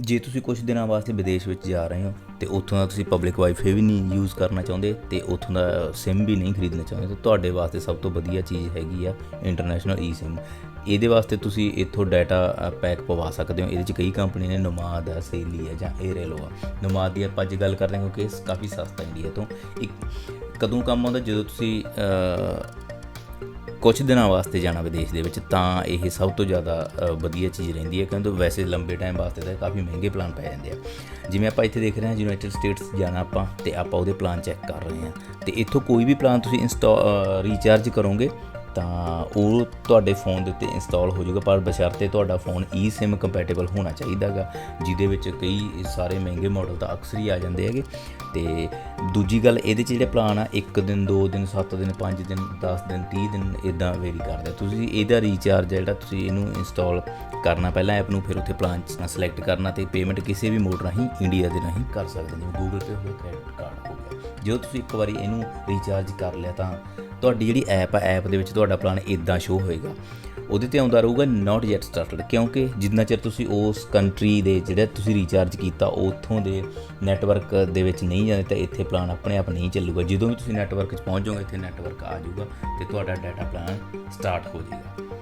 ਜੇ ਤੁਸੀਂ ਕੁਝ ਦਿਨਾਂ ਵਾਸਤੇ ਵਿਦੇਸ਼ ਵਿੱਚ ਜਾ ਰਹੇ ਹੋ ਤੇ ਉੱਥੋਂ ਦਾ ਤੁਸੀਂ ਪਬਲਿਕ ਵਾਈਫਾਈ ਵੀ ਨਹੀਂ ਯੂਜ਼ ਕਰਨਾ ਚਾਹੁੰਦੇ ਤੇ ਉੱਥੋਂ ਦਾ SIM ਵੀ ਨਹੀਂ ਖਰੀਦਣਾ ਚਾਹੁੰਦੇ, ਤਾਂ ਤੁਹਾਡੇ ਵਾਸਤੇ ਸਭ ਤੋਂ ਵਧੀਆ ਚੀਜ਼ ਹੈਗੀ ਆ ਇੰਟਰਨੈਸ਼ਨਲ ਈ-SIM ਇਹਦੇ ਵਾਸਤੇ ਤੁਸੀਂ ਇੱਥੋਂ ਡਾਟਾ ਪੈਕ ਪਵਾ ਸਕਦੇ ਹੋ। ਇਹਦੇ ਚ ਕਈ ਕੰਪਨੀ ਨੇ ਨੋਮਾਦ ਆ ਸੇਲੀ ਆ ਜਾਂ ਏਅਰੇਲੋ ਆ। ਨੋਮਾਦ ਦੀ ਆਪਾਂ ਅੱਜ ਗੱਲ ਕਰਦੇ ਹਾਂ ਕਿਉਂਕਿ ਇਹ ਕਾਫੀ ਸਸਤਾ ਇੰਡੀਆ ਤੋਂ। ਇੱਕ ਕਦੋਂ ਕੰਮ ਆਉਂਦਾ? ਜਦੋਂ ਤੁਸੀਂ ਕੁਝ ਦਿਨਾਂ ਵਾਸਤੇ ਜਾਣਾ ਵਿਦੇਸ਼ ਦੇ ਵਿੱਚ, ਤਾਂ ਇਹ ਸਭ ਤੋਂ ਜ਼ਿਆਦਾ ਵਧੀਆ ਚੀਜ਼ ਰਹਿੰਦੀ ਹੈ, ਕਿਉਂਕਿ ਵੈਸੇ ਲੰਬੇ ਟਾਈਮ ਵਾਸਤੇ ਤਾਂ ਕਾਫੀ ਮਹਿੰਗੇ ਪਲਾਨ ਪੈ ਜਾਂਦੇ ਆ। ਜਿਵੇਂ ਆਪਾਂ ਇੱਥੇ ਦੇਖ ਰਹੇ ਹਾਂ ਯੂਨਾਈਟਿਡ ਸਟੇਟਸ ਜਾਣਾ ਆਪਾਂ, ਤੇ ਆਪਾਂ ਉਹਦੇ ਪਲਾਨ ਚੈੱਕ ਕਰ ਰਹੇ ਹਾਂ। ਤੇ ਇੱਥੋਂ ਕੋਈ ਵੀ ਪਲਾਨ ਤੁਸੀਂ ਇੰਸਟਾਲ ਰੀਚਾਰਜ ਕਰੋਗੇ ਤਾਂ ਉਹ ਤੁਹਾਡੇ ਫੋਨ ਦੇ ਉੱਤੇ ਇੰਸਟਾਲ ਹੋ ਜਾਊਗਾ, ਪਰ ਬਸ਼ਰਤੇ ਤੁਹਾਡਾ ਫੋਨ eSIM ਕੰਪੈਟੀਬਲ ਹੋਣਾ ਚਾਹੀਦਾਗਾ, ਜਿਹਦੇ ਵਿੱਚ ਕਈ ਸਾਰੇ ਮਹਿੰਗੇ ਮਾਡਲ ਤਾਂ ਅਕਸਰ ਹੀ ਆ ਜਾਂਦੇ ਹੈਗੇ। ਤੇ ਦੂਜੀ ਗੱਲ, ਇਹਦੇ 'ਚ ਜਿਹੜੇ ਪਲਾਨ ਆ 1 ਦਿਨ 2 ਦਿਨ 7 ਦਿਨ 5 ਦਿਨ 10 ਦਿਨ 30 ਦਿਨ ਇਦਾਂ ਵੇਰੀ ਕਰਦਾ। ਤੁਸੀਂ ਇਹਦਾ ਰੀਚਾਰਜ ਜਿਹੜਾ ਤੁਸੀਂ ਇਹਨੂੰ ਇੰਸਟਾਲ ਕਰਨਾ, ਪਹਿਲਾਂ ਐਪ ਨੂੰ, ਫਿਰ ਉੱਥੇ ਪਲਾਨ ਸਿਲੈਕਟ ਕਰਨਾ ਤੇ ਪੇਮੈਂਟ ਕਿਸੇ ਵੀ ਮੋਡ ਰਾਹੀਂ ਇੰਡੀਆ ਦੇ ਰਾਹੀਂ ਕਰ ਸਕਦੇ ਹੋ। ਜਿਵੇਂ ਗੂਗਲ ਪੇ ਹੋ ਗਿਆ ਕ੍ਰੈਡਿਟ ਕਾਰਡ ਹੋ ਗਿਆ। ਜਦੋਂ ਤੁਸੀਂ ਇੱਕ ਵਾਰੀ ਇਹਨੂੰ ਰੀਚਾਰਜ ਕਰ ਲਿਆ ਤਾਂ ਤੁਹਾਡੀ ਜਿਹੜੀ ਐਪ ਆ ਐਪ ਦੇ ਵਿੱਚ ਤੁਹਾਡਾ ਪਲਾਨ ਇਦਾਂ ਸ਼ੋ ਹੋਏਗਾ। ਉਹਦੇ ਤੇ ਆਉਂਦਾ ਰਹੂਗਾ ਨਾਟ ਯੈਟ ਸਟਾਰਟਡ ਕਿਉਂਕਿ ਜਿੰਨਾ ਚਿਰ ਤੁਸੀਂ ਉਸ ਕੰਟਰੀ ਦੇ ਜਿਹੜਾ ਤੁਸੀਂ ਰੀਚਾਰਜ ਕੀਤਾ, ਉੱਥੋਂ ਦੇ ਨੈਟਵਰਕ ਦੇ ਵਿੱਚ ਨਹੀਂ ਜਾਂਦੇ, ਤਾਂ ਇੱਥੇ ਪਲਾਨ ਆਪਣੇ ਆਪ ਨਹੀਂ ਚੱਲੂਗਾ। ਜਦੋਂ ਵੀ ਤੁਸੀਂ ਨੈਟਵਰਕ 'ਚ ਪਹੁੰਚ ਜਾਓਗੇ, ਇੱਥੇ ਨੈਟਵਰਕ ਆ ਜਾਊਗਾ ਤੇ ਤੁਹਾਡਾ ਡਾਟਾ ਪਲਾਨ ਸਟਾਰਟ ਹੋ ਜਾਏਗਾ।